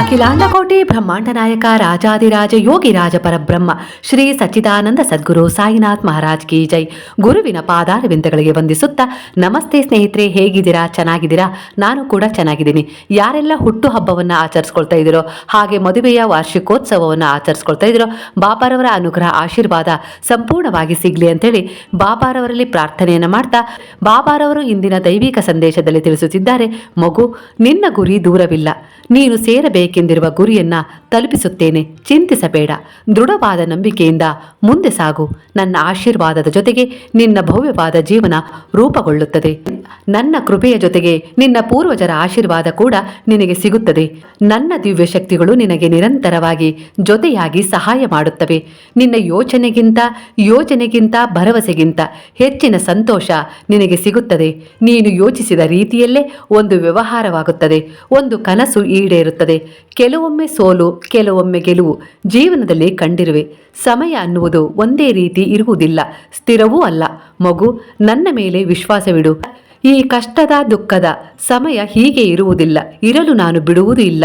ಅಖಿಲಾಂಡಕೋಟಿ ಬ್ರಹ್ಮಾಂಡ ನಾಯಕ ರಾಜಾದಿರಾಜ ಯೋಗಿ ರಾಜ ಪರಬ್ರಹ್ಮ, ಶ್ರೀ ಸಚ್ಚಿದಾನಂದ ಸದ್ಗುರು ಸಾಯಿನಾಥ್ ಮಹಾರಾಜ್ ಕಿ ಜೈ. ಗುರುವಿನ ಪಾದಾರವಿಂದಗಳಿಗೆ ವಂದಿಸುತ್ತಾ, ನಮಸ್ತೆ ಸ್ನೇಹಿತರೆ, ಹೇಗಿದ್ದೀರಾ? ಚೆನ್ನಾಗಿದ್ದೀರಾ? ನಾನು ಕೂಡ ಚೆನ್ನಾಗಿದ್ದೀನಿ. ಯಾರೆಲ್ಲ ಹುಟ್ಟು ಹಬ್ಬವನ್ನು ಆಚರಿಸ್ಕೊಳ್ತಾ ಇದ್ದೀರೋ, ಹಾಗೆ ಮದುವೆಯ ವಾರ್ಷಿಕೋತ್ಸವವನ್ನು ಆಚರಿಸ್ಕೊಳ್ತಾ ಇದ್ದೀರೋ ಬಾಬಾರವರ ಅನುಗ್ರಹ, ಆಶೀರ್ವಾದ ಸಂಪೂರ್ಣವಾಗಿ ಸಿಗ್ಲಿ ಅಂತೇಳಿ ಬಾಬಾರವರಲ್ಲಿ ಪ್ರಾರ್ಥನೆಯನ್ನು ಮಾಡ್ತಾ ಬಾಬಾರವರು ಇಂದಿನ ದೈವಿಕ ಸಂದೇಶದಲ್ಲಿ ತಿಳಿಸುತ್ತಿದ್ದಾರೆ, ಮಗು, ನಿನ್ನ ಗುರಿ ದೂರವಿಲ್ಲ. ನೀನು ಸೇರಬೇಕೆಂದಿರುವ ಗುರಿಯನ್ನ ತಲುಪಿಸುತ್ತೇನೆ. ಚಿಂತಿಸಬೇಡ. ದೃಢವಾದ ನಂಬಿಕೆಯಿಂದ ಮುಂದೆ ಸಾಗು. ನನ್ನ ಆಶೀರ್ವಾದದ ಜೊತೆಗೆ ನಿನ್ನ ಭವ್ಯವಾದ ಜೀವನ ರೂಪುಗೊಳ್ಳುತ್ತದೆ. ನನ್ನ ಕೃಪೆಯ ಜೊತೆಗೆ ನಿನ್ನ ಪೂರ್ವಜರ ಆಶೀರ್ವಾದ ಕೂಡ ನಿನಗೆ ಸಿಗುತ್ತದೆ. ನನ್ನ ದಿವ್ಯ ಶಕ್ತಿಗಳು ನಿನಗೆ ನಿರಂತರವಾಗಿ ಜೊತೆಯಾಗಿ ಸಹಾಯ ಮಾಡುತ್ತವೆ. ನಿನ್ನ ಯೋಚನೆಗಿಂತ ಯೋಚನೆಗಿಂತ ಭರವಸೆಗಿಂತ ಹೆಚ್ಚಿನ ಸಂತೋಷ ನಿನಗೆ ಸಿಗುತ್ತದೆ. ನೀನು ಯೋಚಿಸಿದ ರೀತಿಯಲ್ಲೇ ಒಂದು ವ್ಯವಹಾರವಾಗುತ್ತದೆ. ಒಂದು ಕನಸು ಈಡೇರುತ್ತದೆ. ಕೆಲವೊಮ್ಮೆ ಸೋಲು, ಕೆಲವೊಮ್ಮೆ ಗೆಲುವು ಜೀವನದಲ್ಲಿ ಕಂಡಿರುವೆ. ಸಮಯ ಅನ್ನುವುದು ಒಂದೇ ರೀತಿ ಇರುವುದಿಲ್ಲ. ಸ್ಥಿರವೂ ಅಲ್ಲ. ಮಗು, ನನ್ನ ಮೇಲೆ ವಿಶ್ವಾಸವಿಡು. ಈ ಕಷ್ಟದ ದುಃಖದ ಸಮಯ ಹೀಗೆ ಇರುವುದಿಲ್ಲ. ಇರಲು ನಾನು ಬಿಡುವುದು ಇಲ್ಲ.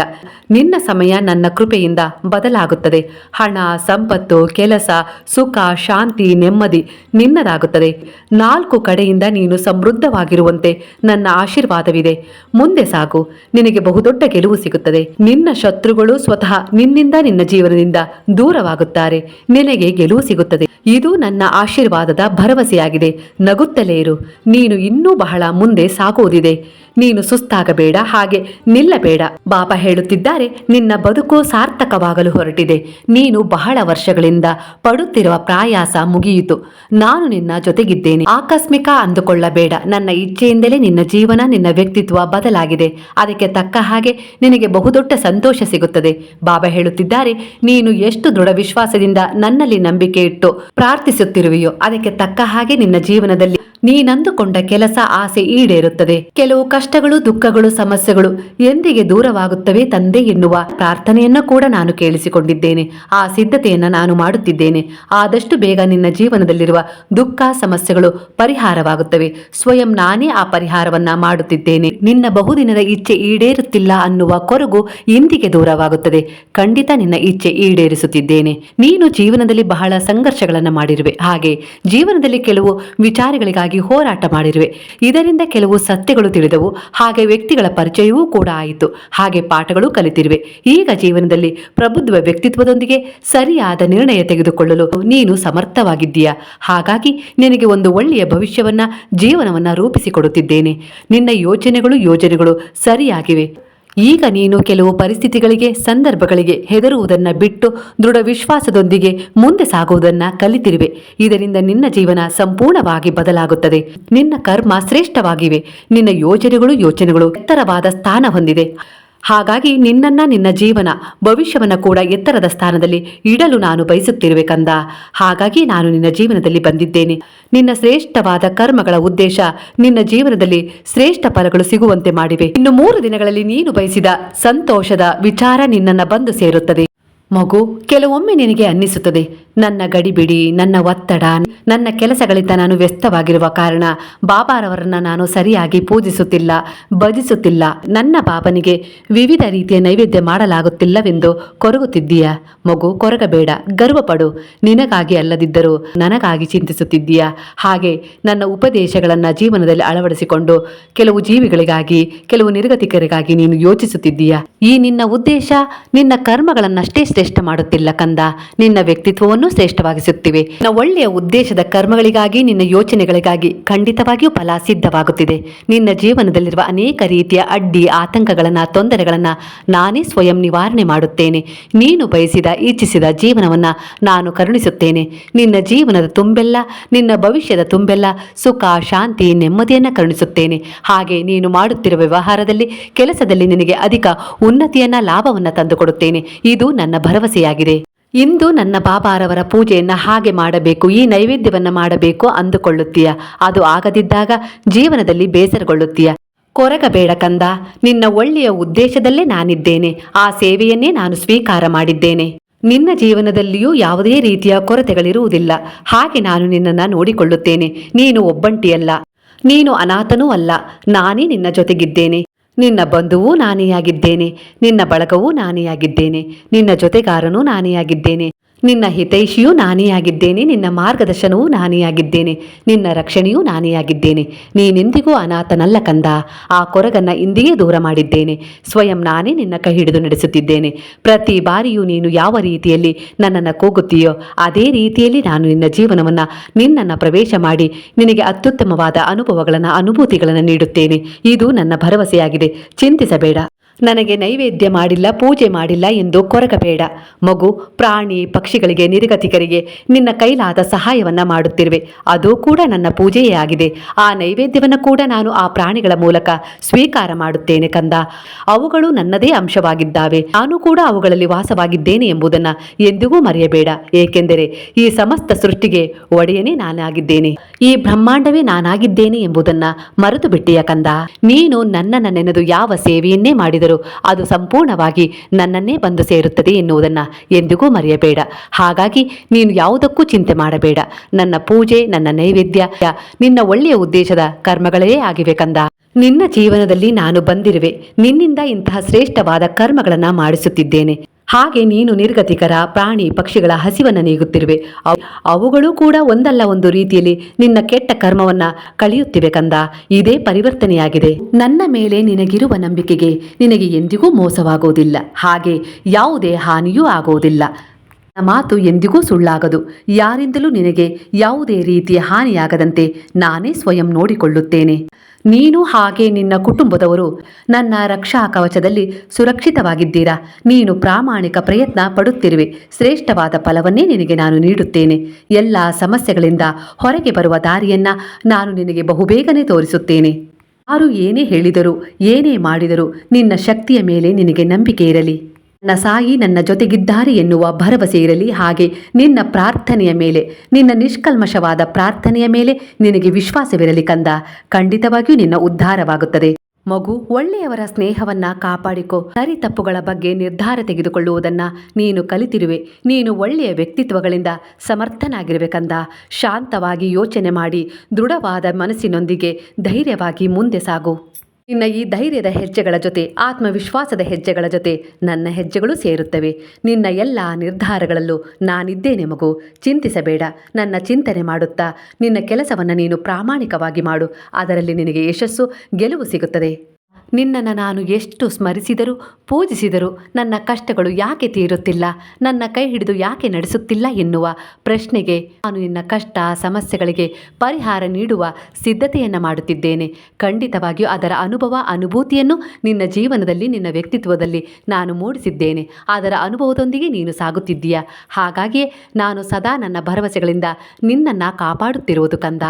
ನಿನ್ನ ಸಮಯ ನನ್ನ ಕೃಪೆಯಿಂದ ಬದಲಾಗುತ್ತದೆ. ಹಣ, ಸಂಪತ್ತು, ಕೆಲಸ, ಸುಖ, ಶಾಂತಿ, ನೆಮ್ಮದಿ ನಿನ್ನದಾಗುತ್ತದೆ. ನಾಲ್ಕು ಕಡೆಯಿಂದ ನೀನು ಸಮೃದ್ಧವಾಗಿರುವಂತೆ ನನ್ನ ಆಶೀರ್ವಾದವಿದೆ. ಮುಂದೆ ಸಾಗು. ನಿನಗೆ ಬಹುದೊಡ್ಡ ಗೆಲುವು ಸಿಗುತ್ತದೆ. ನಿನ್ನ ಶತ್ರುಗಳು ಸ್ವತಃ ನಿನ್ನಿಂದ ನಿನ್ನ ಜೀವನದಿಂದ ದೂರವಾಗುತ್ತಾರೆ. ನಿನಗೆ ಗೆಲುವು ಸಿಗುತ್ತದೆ. ಇದು ನನ್ನ ಆಶೀರ್ವಾದದ ಭರವಸೆಯಾಗಿದೆ. ನಗುತ್ತಲೇ ಇರು. ನೀನು ಇನ್ನೂ ಬಹಳ ಮುಂದೆ ಸಾಗುವುದಿದೆ. ನೀನು ಸುಸ್ತಾಗಬೇಡ, ಹಾಗೆ ನಿಲ್ಲಬೇಡ. ಬಾಪ ಹೇಳುತ್ತಿದ್ದಾರೆ, ನಿನ್ನ ಬದುಕು ಸಾರ್ಥಕವಾಗಲು ಹೊರಟಿದೆ. ನೀನು ಬಹಳ ವರ್ಷಗಳಿಂದ ಪಡುತ್ತಿರುವ ಪ್ರಾಯಾಸ ಮುಗಿಯಿತು. ನಾನು ನಿನ್ನ ಜೊತೆಗಿದ್ದೇನೆ. ಆಕಸ್ಮಿಕ ಅಂದುಕೊಳ್ಳಬೇಡ. ನನ್ನ ಇಚ್ಛೆಯಿಂದಲೇ ನಿನ್ನ ಜೀವನ, ನಿನ್ನ ವ್ಯಕ್ತಿತ್ವ ಬದಲಾಗಿದೆ. ಅದಕ್ಕೆ ತಕ್ಕ ಹಾಗೆ ನಿನಗೆ ಬಹುದೊಡ್ಡ ಸಂತೋಷ ಸಿಗುತ್ತದೆ. ಬಾಬಾ ಹೇಳುತ್ತಿದ್ದಾರೆ, ನೀನು ಎಷ್ಟು ದೃಢ ವಿಶ್ವಾಸದಿಂದ ನನ್ನಲ್ಲಿ ನಂಬಿಕೆ ಇಟ್ಟು ಪ್ರಾರ್ಥಿಸುತ್ತಿರುವೆಯೋ, ಅದಕ್ಕೆ ತಕ್ಕ ಹಾಗೆ ನಿನ್ನ ಜೀವನದಲ್ಲಿ ನೀನಂದುಕೊಂಡ ಕೆಲಸ ಆಸೆ ಈಡೇರುತ್ತದೆ. ಕೆಲವು ಕಷ್ಟಗಳು, ದುಃಖಗಳು, ಸಮಸ್ಯೆಗಳು ಎಂದಿಗೆ ದೂರವಾಗುತ್ತವೆ ತಂದೆ ಎನ್ನುವ ಪ್ರಾರ್ಥನೆಯನ್ನ ಕೂಡ ನಾನು ಕೇಳಿಸಿಕೊಂಡಿದ್ದೇನೆ. ಆ ಸಿದ್ಧತೆಯನ್ನ ನಾನು ಮಾಡುತ್ತಿದ್ದೇನೆ. ಆದಷ್ಟು ಬೇಗ ನಿನ್ನ ಜೀವನದಲ್ಲಿರುವ ದುಃಖ, ಸಮಸ್ಯೆಗಳು ಪರಿಹಾರವಾಗುತ್ತವೆ. ಸ್ವಯಂ ನಾನೇ ಆ ಪರಿಹಾರವನ್ನ ಮಾಡುತ್ತಿದ್ದೇನೆ. ನಿನ್ನ ಬಹುದಿನದ ಇಚ್ಛೆ ಈಡೇರುತ್ತಿಲ್ಲ ಅನ್ನುವ ಕೊರಗು ಇಂದಿಗೆ ದೂರವಾಗುತ್ತದೆ. ಖಂಡಿತ ನಿನ್ನ ಇಚ್ಛೆ ಈಡೇರಿಸುತ್ತಿದ್ದೇನೆ. ನೀನು ಜೀವನದಲ್ಲಿ ಬಹಳ ಸಂಘರ್ಷಗಳನ್ನು ಮಾಡಿರುವೆ. ಹಾಗೆ ಜೀವನದಲ್ಲಿ ಕೆಲವು ವಿಚಾರಗಳಿಗಾಗಿ ಹೋರಾಟ ಮಾಡಿರುವೆ. ಇದರಿಂದ ಕೆಲವು ಸತ್ಯಗಳು ತಿಳಿದವು. ಹಾಗೆ ವ್ಯಕ್ತಿಗಳ ಪರಿಚಯವೂ ಕೂಡ ಆಯಿತು. ಹಾಗೆ ಪಾಠಗಳು ಕಲಿತಿರುವೆ. ಈಗ ಜೀವನದಲ್ಲಿ ಪ್ರಬುದ್ಧ ವ್ಯಕ್ತಿತ್ವದೊಂದಿಗೆ ಸರಿಯಾದ ನಿರ್ಣಯ ತೆಗೆದುಕೊಳ್ಳಲು ನೀನು ಸಮರ್ಥವಾಗಿದ್ದೀಯಾ? ಹಾಗಾಗಿ ನಿನಗೆ ಒಂದು ಒಳ್ಳೆಯ ಭವಿಷ್ಯವನ್ನ, ಜೀವನವನ್ನ ರೂಪಿಸಿಕೊಡುತ್ತಿದ್ದೇನೆ. ನಿನ್ನ ಯೋಚನೆಗಳು ಯೋಜನೆಗಳು ಸರಿಯಾಗಿವೆ. ಈಗ ನೀನು ಕೆಲವು ಪರಿಸ್ಥಿತಿಗಳಿಗೆ, ಸಂದರ್ಭಗಳಿಗೆ ಹೆದರುವುದನ್ನ ಬಿಟ್ಟು ದೃಢ ವಿಶ್ವಾಸದೊಂದಿಗೆ ಮುಂದೆ ಸಾಗುವುದನ್ನ ಕಲಿತಿರುವೆ. ಇದರಿಂದ ನಿನ್ನ ಜೀವನ ಸಂಪೂರ್ಣವಾಗಿ ಬದಲಾಗುತ್ತದೆ. ನಿನ್ನ ಕರ್ಮ ಶ್ರೇಷ್ಠವಾಗಿವೆ. ನಿನ್ನ ಯೋಜನೆಗಳು ಯೋಚನೆಗಳು ಎತ್ತರವಾದ ಸ್ಥಾನ ಹೊಂದಿದೆ. ಹಾಗಾಗಿ ನಿನ್ನನ್ನ ನಿನ್ನ ಜೀವನ, ಭವಿಷ್ಯವನ್ನ ಕೂಡ ಎತ್ತರದ ಸ್ಥಾನದಲ್ಲಿ ಇಡಲು ನಾನು ಬಯಸುತ್ತಿರುವೆ ಕಂದ ಹಾಗಾಗಿ ನಾನು ನಿನ್ನ ಜೀವನದಲ್ಲಿ ಬಂದಿದ್ದೇನೆ. ನಿನ್ನ ಶ್ರೇಷ್ಠವಾದ ಕರ್ಮಗಳ ಉದ್ದೇಶ ನಿನ್ನ ಜೀವನದಲ್ಲಿ ಶ್ರೇಷ್ಠ ಫಲಗಳು ಸಿಗುವಂತೆ ಮಾಡಿವೆ. ಇನ್ನು ಮೂರು ದಿನಗಳಲ್ಲಿ ನೀನು ಬಯಸಿದ ಸಂತೋಷದ ವಿಚಾರ ನಿನ್ನನ್ನ ಬಂದು ಸೇರುತ್ತದೆ. ಮಗು, ಕೆಲವೊಮ್ಮೆ ನಿನಗೆ ಅನ್ನಿಸುತ್ತದೆ, ನನ್ನ ಗಡಿಬಿಡಿ, ನನ್ನ ಒತ್ತಡ, ನನ್ನ ಕೆಲಸಗಳಿಂದ ನಾನು ವ್ಯಸ್ತವಾಗಿರುವ ಕಾರಣ ಬಾಬಾರವರನ್ನ ನಾನು ಸರಿಯಾಗಿ ಪೂಜಿಸುತ್ತಿಲ್ಲ, ಭಜಿಸುತ್ತಿಲ್ಲ. ನನ್ನ ಬಾಬನಿಗೆ ವಿವಿಧ ರೀತಿಯ ನೈವೇದ್ಯ ಮಾಡಲಾಗುತ್ತಿಲ್ಲವೆಂದು ಕೊರಗುತ್ತಿದ್ದೀಯ. ಮಗು, ಕೊರಗಬೇಡ, ಗರ್ವಪಡು. ನಿನಗಾಗಿ ಅಲ್ಲದಿದ್ದರೂ ನನಗಾಗಿ ಚಿಂತಿಸುತ್ತಿದ್ದೀಯ. ಹಾಗೆ ನನ್ನ ಉಪದೇಶಗಳನ್ನ ಜೀವನದಲ್ಲಿ ಅಳವಡಿಸಿಕೊಂಡು ಕೆಲವು ಜೀವಿಗಳಿಗಾಗಿ, ಕೆಲವು ನಿರ್ಗತಿಕರಿಗಾಗಿ ನೀನು ಯೋಚಿಸುತ್ತಿದ್ದೀಯ. ಈ ನಿನ್ನ ಉದ್ದೇಶ, ನಿನ್ನ ಕರ್ಮಗಳನ್ನಷ್ಟೇ ಶ್ರೇಷ್ಠ ಮಾಡುತ್ತಿಲ್ಲ ಕಂದ. ನಿನ್ನ ವ್ಯಕ್ತಿತ್ವವನ್ನು ಶ್ರೇಷ್ಠವಾಗಿಸುತ್ತಿವೆ. ಒಳ್ಳೆಯ ಉದ್ದೇಶದ ಕರ್ಮಗಳಿಗಾಗಿ, ನಿನ್ನ ಯೋಚನೆಗಳಿಗಾಗಿ ಖಂಡಿತವಾಗಿಯೂ ಫಲ ಸಿದ್ಧವಾಗುತ್ತಿದೆ. ನಿನ್ನ ಜೀವನದಲ್ಲಿರುವ ಅನೇಕ ರೀತಿಯ ಅಡ್ಡಿ ಆತಂಕಗಳನ್ನ, ತೊಂದರೆಗಳನ್ನ ನಾನೇ ಸ್ವಯಂ ನಿವಾರಣೆ ಮಾಡುತ್ತೇನೆ. ನೀನು ಬಯಸಿದ, ಇಚ್ಛಿಸಿದ ಜೀವನವನ್ನ ನಾನು ಕರುಣಿಸುತ್ತೇನೆ. ನಿನ್ನ ಜೀವನದ ತುಂಬೆಲ್ಲ, ನಿನ್ನ ಭವಿಷ್ಯದ ತುಂಬೆಲ್ಲ ಸುಖ, ಶಾಂತಿ, ನೆಮ್ಮದಿಯನ್ನ ಕರುಣಿಸುತ್ತೇನೆ. ಹಾಗೆ ನೀನು ಮಾಡುತ್ತಿರುವ ವ್ಯವಹಾರದಲ್ಲಿ, ಕೆಲಸದಲ್ಲಿ ನಿನಗೆ ಅಧಿಕ ಉನ್ನತಿಯನ್ನ, ಲಾಭವನ್ನ ತಂದುಕೊಡುತ್ತೇನೆ. ಇದು ನನ್ನ ಭರವಸೆಯಾಗಿದೆ. ಇಂದು ನನ್ನ ಬಾಬಾರವರ ಪೂಜೆಯನ್ನ ಹಾಗೆ ಮಾಡಬೇಕು, ಈ ನೈವೇದ್ಯವನ್ನ ಮಾಡಬೇಕು ಅಂದುಕೊಳ್ಳುತ್ತೀಯ. ಅದು ಆಗದಿದ್ದಾಗ ಜೀವನದಲ್ಲಿ ಬೇಸರಗೊಳ್ಳುತ್ತೀಯ. ಕೊರಗಬೇಡ ಕಂದ, ನಿನ್ನ ಒಳ್ಳೆಯ ಉದ್ದೇಶದಲ್ಲೇ ನಾನಿದ್ದೇನೆ. ಆ ಸೇವೆಯನ್ನೇ ನಾನು ಸ್ವೀಕಾರ ಮಾಡಿದ್ದೇನೆ. ನಿನ್ನ ಜೀವನದಲ್ಲಿಯೂ ಯಾವುದೇ ರೀತಿಯ ಕೊರತೆಗಳಿರುವುದಿಲ್ಲ. ಹಾಗೆ ನಾನು ನಿನ್ನನ್ನು ನೋಡಿಕೊಳ್ಳುತ್ತೇನೆ. ನೀನು ಒಬ್ಬಂಟಿಯಲ್ಲ. ನೀನು ಅನಾಥನೂ ಅಲ್ಲ. ನಾನೇ ನಿನ್ನ ಜೊತೆಗಿದ್ದೇನೆ. ನಿನ್ನ ಬಂಧುವೂ ನಾನೇ ಆಗಿದ್ದೇನೆ ನಿನ್ನ ಬಳಗವೂ ನಾನೇ ಆಗಿದ್ದೇನೆ ನಿನ್ನ ಜೊತೆಗಾರನೂ ನಾನೇ ಆಗಿದ್ದೇನೆ ನಿನ್ನ ಹಿತೈಷಿಯೂ ನಾನೇ ಆಗಿದ್ದೇನೆ ನಿನ್ನ ಮಾರ್ಗದರ್ಶನವೂ ನಾನೇ ಆಗಿದ್ದೇನೆ ನಿನ್ನ ರಕ್ಷಣೆಯೂ ನಾನೇ ಆಗಿದ್ದೇನೆ ನೀನೆಂದಿಗೂ ಅನಾಥನಲ್ಲ ಕಂದ, ಆ ಕೊರಗನ್ನ ಇಂದಿಯೇ ದೂರ ಮಾಡಿದ್ದೇನೆ. ಸ್ವಯಂ ನಾನೇ ನಿನ್ನ ಕೈ ಹಿಡಿದು ನಡೆಸುತ್ತಿದ್ದೇನೆ. ಪ್ರತಿ ಬಾರಿಯೂ ನೀನು ಯಾವ ರೀತಿಯಲ್ಲಿ ನನ್ನನ್ನು ಕೂಗುತ್ತೀಯೋ, ಅದೇ ರೀತಿಯಲ್ಲಿ ನಾನು ನಿನ್ನ ಜೀವನವನ್ನು ನಿನ್ನನ್ನು ಪ್ರವೇಶ ಮಾಡಿ ನಿನಗೆ ಅತ್ಯುತ್ತಮವಾದ ಅನುಭವಗಳನ್ನು, ಅನುಭೂತಿಗಳನ್ನು ನೀಡುತ್ತೇನೆ. ಇದು ನನ್ನ ಭರವಸೆಯಾಗಿದೆ. ಚಿಂತಿಸಬೇಡ. ನನಗೆ ನೈವೇದ್ಯ ಮಾಡಿಲ್ಲ, ಪೂಜೆ ಮಾಡಿಲ್ಲ ಎಂದು ಕೊರಕಬೇಡ ಮಗು, ಪ್ರಾಣಿ, ಪಕ್ಷಿಗಳಿಗೆ, ನಿರ್ಗತಿಕರಿಗೆ ನಿನ್ನ ಕೈಲಾದ ಸಹಾಯವನ್ನ ಮಾಡುತ್ತಿರುವೆ. ಅದು ಕೂಡ ನನ್ನ ಪೂಜೆಯೇ ಆಗಿದೆ. ಆ ನೈವೇದ್ಯವನ್ನು ಕೂಡ ನಾನು ಆ ಪ್ರಾಣಿಗಳ ಮೂಲಕ ಸ್ವೀಕಾರ ಮಾಡುತ್ತೇನೆ ಕಂದ. ಅವುಗಳು ನನ್ನದೇ ಅಂಶವಾಗಿದ್ದಾವೆ. ನಾನು ಕೂಡ ಅವುಗಳಲ್ಲಿ ವಾಸವಾಗಿದ್ದೇನೆ ಎಂಬುದನ್ನು ಎಂದಿಗೂ ಮರೆಯಬೇಡ. ಏಕೆಂದರೆ ಈ ಸಮಸ್ತ ಸೃಷ್ಟಿಗೆ ಒಡೆಯನೇ ನಾನಾಗಿದ್ದೇನೆ. ಈ ಬ್ರಹ್ಮಾಂಡವೇ ನಾನಾಗಿದ್ದೇನೆ ಎಂಬುದನ್ನ ಮರೆತು ಬಿಟ್ಟಿಯ ಕಂದ. ನೀನು ನನ್ನನ್ನು ನೆನೆದು ಯಾವ ಸೇವೆಯನ್ನೇ ಮಾಡಿದರೂ ಅದು ಸಂಪೂರ್ಣವಾಗಿ ನನ್ನನ್ನೇ ಬಂದು ಸೇರುತ್ತದೆ ಎನ್ನುವುದನ್ನು ಎಂದಿಗೂ ಮರೆಯಬೇಡ. ಹಾಗಾಗಿ ನೀನು ಯಾವುದಕ್ಕೂ ಚಿಂತೆ ಮಾಡಬೇಡ. ನನ್ನ ಪೂಜೆ, ನನ್ನ ನೈವೇದ್ಯ, ನಿನ್ನ ಒಳ್ಳೆಯ ಉದ್ದೇಶದ ಕರ್ಮಗಳೇ ಆಗಿವೆ ಕಂದ. ನಿನ್ನ ಜೀವನದಲ್ಲಿ ನಾನು ಬಂದಿರುವೆ. ನಿನ್ನಿಂದ ಇಂತಹ ಶ್ರೇಷ್ಠವಾದ ಕರ್ಮಗಳನ್ನು ಮಾಡಿಸುತ್ತಿದ್ದೇನೆ. ಹಾಗೆ ನೀನು ನಿರ್ಗತಿಕರ ಪ್ರಾಣಿ ಪಕ್ಷಿಗಳ ಹಸಿವನ್ನು ನೀಗುತ್ತಿರುವೆ. ಅವ್- ಅವುಗಳು ಕೂಡ ಒಂದಲ್ಲ ಒಂದು ರೀತಿಯಲ್ಲಿ ನಿನ್ನ ಕೆಟ್ಟ ಕರ್ಮವನ್ನ ಕಳೆಯುತ್ತಿವೆ ಕಂದ. ಇದೇ ಪರಿವರ್ತನೆಯಾಗಿದೆ. ನನ್ನ ಮೇಲೆ ನಿನಗಿರುವ ನಂಬಿಕೆಗೆ ನಿನಗೆ ಎಂದಿಗೂ ಮೋಸವಾಗುವುದಿಲ್ಲ. ಹಾಗೆ ಯಾವುದೇ ಹಾನಿಯೂ ಆಗುವುದಿಲ್ಲ. ಮಾತು ಎಂದಿಗೂ ಸುಳ್ಳಾಗದು. ಯಾರಿಂದಲೂ ನಿನಗೆ ಯಾವುದೇ ರೀತಿಯ ಹಾನಿಯಾಗದಂತೆ ನಾನೇ ಸ್ವಯಂ ನೋಡಿಕೊಳ್ಳುತ್ತೇನೆ. ನೀನು ಹಾಗೆ ನಿನ್ನ ಕುಟುಂಬದವರು ನನ್ನ ರಕ್ಷಾ ಕವಚದಲ್ಲಿ ಸುರಕ್ಷಿತವಾಗಿದ್ದೀರಾ? ನೀನು ಪ್ರಾಮಾಣಿಕ ಪ್ರಯತ್ನ ಪಡುತ್ತಿರುವೆ. ಶ್ರೇಷ್ಠವಾದ ಫಲವನ್ನೇ ನಿನಗೆ ನಾನು ನೀಡುತ್ತೇನೆ. ಎಲ್ಲ ಸಮಸ್ಯೆಗಳಿಂದ ಹೊರಗೆ ಬರುವ ದಾರಿಯನ್ನ ನಾನು ನಿನಗೆ ಬಹುಬೇಗನೆ ತೋರಿಸುತ್ತೇನೆ. ಯಾರು ಏನೇ ಹೇಳಿದರು, ಏನೇ ಮಾಡಿದರೂ ನಿನ್ನ ಶಕ್ತಿಯ ಮೇಲೆ ನಿನಗೆ ನಂಬಿಕೆ ಇರಲಿ. ನನ್ನ ಸಾಯಿ ನನ್ನ ಜೊತೆಗಿದ್ದಾರೆ ಎನ್ನುವ ಭರವಸೆ ಇರಲಿ, ಹಾಗೆ ನಿನ್ನ ಪ್ರಾರ್ಥನೆಯ ಮೇಲೆ, ನಿನ್ನ ನಿಷ್ಕಲ್ಮಶವಾದ ಪ್ರಾರ್ಥನೆಯ ಮೇಲೆ ನಿನಗೆ ವಿಶ್ವಾಸವಿರಲಿ ಕಂದ. ಖಂಡಿತವಾಗಿಯೂ ನಿನ್ನ ಉದ್ಧಾರವಾಗುತ್ತದೆ. ಮಗು, ಒಳ್ಳೆಯವರ ಸ್ನೇಹವನ್ನ ಕಾಪಾಡಿಕೊ. ಸರಿ ತಪ್ಪುಗಳ ಬಗ್ಗೆ ನಿರ್ಧಾರ ತೆಗೆದುಕೊಳ್ಳುವುದನ್ನ ನೀನು ಕಲಿತಿರುವೆ. ನೀನು ಒಳ್ಳೆಯ ವ್ಯಕ್ತಿತ್ವಗಳಿಂದ ಸಮರ್ಥನಾಗಿರಬೇಕಂದ ಶಾಂತವಾಗಿ ಯೋಚನೆ ಮಾಡಿ, ದೃಢವಾದ ಮನಸ್ಸಿನೊಂದಿಗೆ ಧೈರ್ಯವಾಗಿ ಮುಂದೆ ಸಾಗು. ನಿನ್ನ ಈ ಧೈರ್ಯದ ಹೆಜ್ಜೆಗಳ ಜೊತೆ, ಆತ್ಮವಿಶ್ವಾಸದ ಹೆಜ್ಜೆಗಳ ಜೊತೆ ನನ್ನ ಹೆಜ್ಜೆಗಳು ಸೇರುತ್ತವೆ. ನಿನ್ನ ಎಲ್ಲ ನಿರ್ಧಾರಗಳಲ್ಲೂ ನಾನಿದ್ದೇನೆ ಮಗು. ಚಿಂತಿಸಬೇಡ. ನನ್ನ ಚಿಂತನೆ ಮಾಡುತ್ತಾ, ನಿನ್ನ ಕೆಲಸವನ್ನು ನೀನು ಪ್ರಾಮಾಣಿಕವಾಗಿ ಮಾಡು. ಅದರಲ್ಲಿ ನಿನಗೆ ಯಶಸ್ಸು, ಗೆಲುವು ಸಿಗುತ್ತದೆ. ನಿನ್ನನ್ನು ನಾನು ಎಷ್ಟು ಸ್ಮರಿಸಿದರೂ, ಪೂಜಿಸಿದರೂ ನನ್ನ ಕಷ್ಟಗಳು ಯಾಕೆ ತೀರುತ್ತಿಲ್ಲ? ನನ್ನ ಕೈ ಹಿಡಿದು ಯಾಕೆ ನಡೆಸುತ್ತಿಲ್ಲ ಎನ್ನುವ ಪ್ರಶ್ನೆಗೆ ನಾನು ನಿನ್ನ ಕಷ್ಟ, ಸಮಸ್ಯೆಗಳಿಗೆ ಪರಿಹಾರ ನೀಡುವ ಸಿದ್ಧತೆಯನ್ನು ಮಾಡುತ್ತಿದ್ದೇನೆ. ಖಂಡಿತವಾಗಿಯೂ ಅದರ ಅನುಭವ, ಅನುಭೂತಿಯನ್ನು ನಿನ್ನ ಜೀವನದಲ್ಲಿ, ನಿನ್ನ ವ್ಯಕ್ತಿತ್ವದಲ್ಲಿ ನಾನು ಮೂಡಿಸಿದ್ದೇನೆ. ಅದರ ಅನುಭವದೊಂದಿಗೆ ನೀನು ಸಾಗುತ್ತಿದ್ದೀಯ. ಹಾಗಾಗಿಯೇ ನಾನು ಸದಾ ನನ್ನ ಭರವಸೆಗಳಿಂದ ನಿನ್ನನ್ನು ಕಾಪಾಡುತ್ತಿರುವುದು ಕಂದ.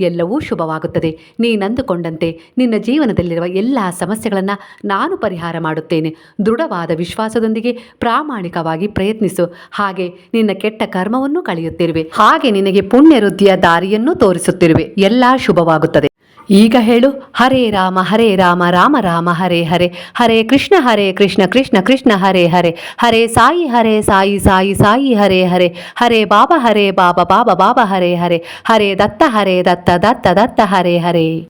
ಎಲ್ಲವೂ ಶುಭವಾಗುತ್ತದೆ. ನೀನಂದುಕೊಂಡಂತೆ ನಿನ್ನ ಜೀವನದಲ್ಲಿರುವ ಎಲ್ಲ ಸಮಸ್ಯೆಗಳನ್ನು ನಾನು ಪರಿಹಾರ ಮಾಡುತ್ತೇನೆ. ದೃಢವಾದ ವಿಶ್ವಾಸದೊಂದಿಗೆ ಪ್ರಾಮಾಣಿಕವಾಗಿ ಪ್ರಯತ್ನಿಸು. ಹಾಗೆ ನಿನ್ನ ಕೆಟ್ಟ ಕರ್ಮವನ್ನು ಕಳೆಯುತ್ತಿರುವೆ. ಹಾಗೆ ನಿನಗೆ ಪುಣ್ಯ ವೃದ್ಧಿಯ ದಾರಿಯನ್ನು ತೋರಿಸುತ್ತಿರುವೆ. ಎಲ್ಲ ಶುಭವಾಗುತ್ತದೆ. ಈಗ ಹೇಳು, ಹರೇ ರಾಮ ಹರೇ ರಾಮ ರಾಮ ರಾಮ, ಹರೇ ಹರೇ. ಹರೇ ಕೃಷ್ಣ ಹರೇ ಕೃಷ್ಣ ಕೃಷ್ಣ ಕೃಷ್ಣ, ಹರೇ ಹರೇ. ಹರೇ ಸಾಯಿ ಹರೇ ಸಾಯಿ ಸಾಯಿ ಸಾಯಿ, ಹರೇ ಹರೇ. ಹರೇ ಬಾಬಾ ಹರೇ ಬಾಬಾ ಬಾಬಾ ಬಾಬಾ, ಹರೇ ಹರೇ. ಹರೇ ದತ್ತ ಹರೇ ದತ್ತ ದತ್ತ ದತ್ತ, ಹರೇ ಹರೇ.